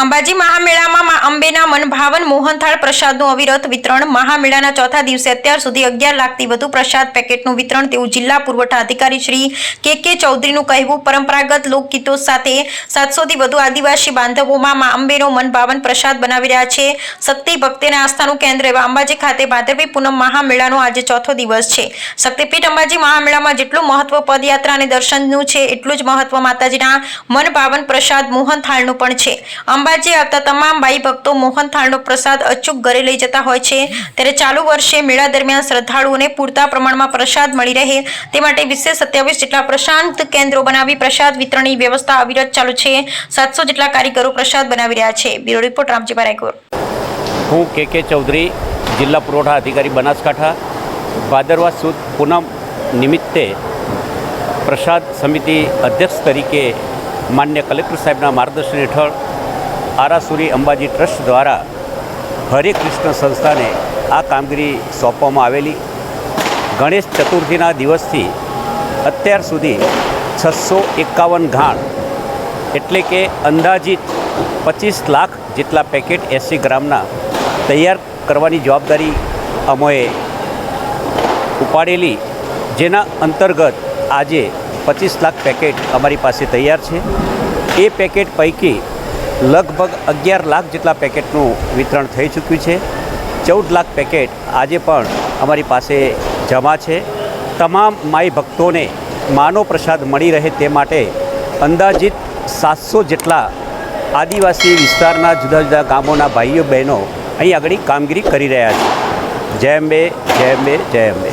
અંબાજી મહામેળામાં અંબેના મનભાવન, મોહનથાળ પ્રસાદનું અવિરત વિતરણ. મહામેળાના ચોથા દિવસે અત્યાર સુધી અગિયાર લાખથી વધુ પ્રસાદ પેકેટનું વિતરણ તેવું જિલ્લા પુરવઠા અધિકારી શ્રી કે કે ચૌધરીનું કહેવું પરંપરાગત લોકગીતો સાથે સાતસોથી વધુ આદિવાસી બાંધવોમાં મા અંબેનો મનભાવન પ્રસાદ બનાવી રહ્યા છે. શક્તિ ભક્તિના આસ્થાનું કેન્દ્ર એવા અંબાજી ખાતે ભાદરવી પૂનમ મહામેળાનો આજે ચોથો દિવસ છે. શક્તિપીઠ અંબાજી મહામેળામાં જેટલું મહત્વ પદયાત્રા અને દર્શનનું છે, એટલું જ મહત્વ માતાજીના મનભાવન પ્રસાદ મોહનથાળનું પણ છે. અંબાજી આવતા તમામ ભાઈ ભક્તો મોહન થાળનો પ્રસાદ અચૂક ઘરે લઈ જતા હોય છે. ત્યારે ચાલુ વર્ષે મેળા દરમિયાન શ્રદ્ધાળુઓને પૂરતા પ્રમાણમાં પ્રસાદ મળી રહે. તે માટે વિશેષ સત્યાવીસ જેટલા પ્રશાંત કેન્દ્રો બનાવી પ્રસાદ વિતરણની વ્યવસ્થા અવિરત ચાલુ છે. સાતસો જેટલા કારીગરો પ્રસાદ બનાવી રહ્યા છે. બ્યુરો રિપોર્ટ રામજી રાયગોર હું કે કે ચૌધરી, જિલ્લા પુરવઠા અધિકારી બનાસકાંઠા. ભાદરવા સુદ પૂનમ નિમિત્તે પ્રસાદ સમિતિ અધ્યક્ષ તરીકે માન્ય કલેક્ટર સાહેબના માર્ગદર્શન હેઠળ આરાસુરી અંબાજી ટ્રસ્ટ દ્વારા હરે કૃષ્ણ સંસ્થાને આ કામગીરી સોંપવામાં આવેલી. ગણેશ ચતુર્થીના દિવસથી અત્યાર સુધી છસો એકાવન ઘાણ, એટલે કે અંદાજિત પચીસ લાખ જેટલા પેકેટ એંસી ગ્રામના તૈયાર કરવાની જવાબદારી અમોએ ઉપાડેલી, જેના અંતર્ગત આજે પચીસ લાખ પેકેટ અમારી પાસે તૈયાર છે. એ પેકેટ પૈકી લગભગ અગિયાર લાખ જેટલા પેકેટનું વિતરણ થઈ ચૂક્યું છે. ચૌદ લાખ પેકેટ આજે પણ અમારી પાસે જમા છે. તમામ માઈ ભક્તોને માનો પ્રસાદ મળી રહે તે માટે અંદાજિત સાતસો જેટલા આદિવાસી વિસ્તારના જુદા જુદા ગામોના ભાઈઓ બહેનો અહીં આગળ કામગીરી કરી રહ્યા છે. જય અંબે જય અંબે જય અંબે.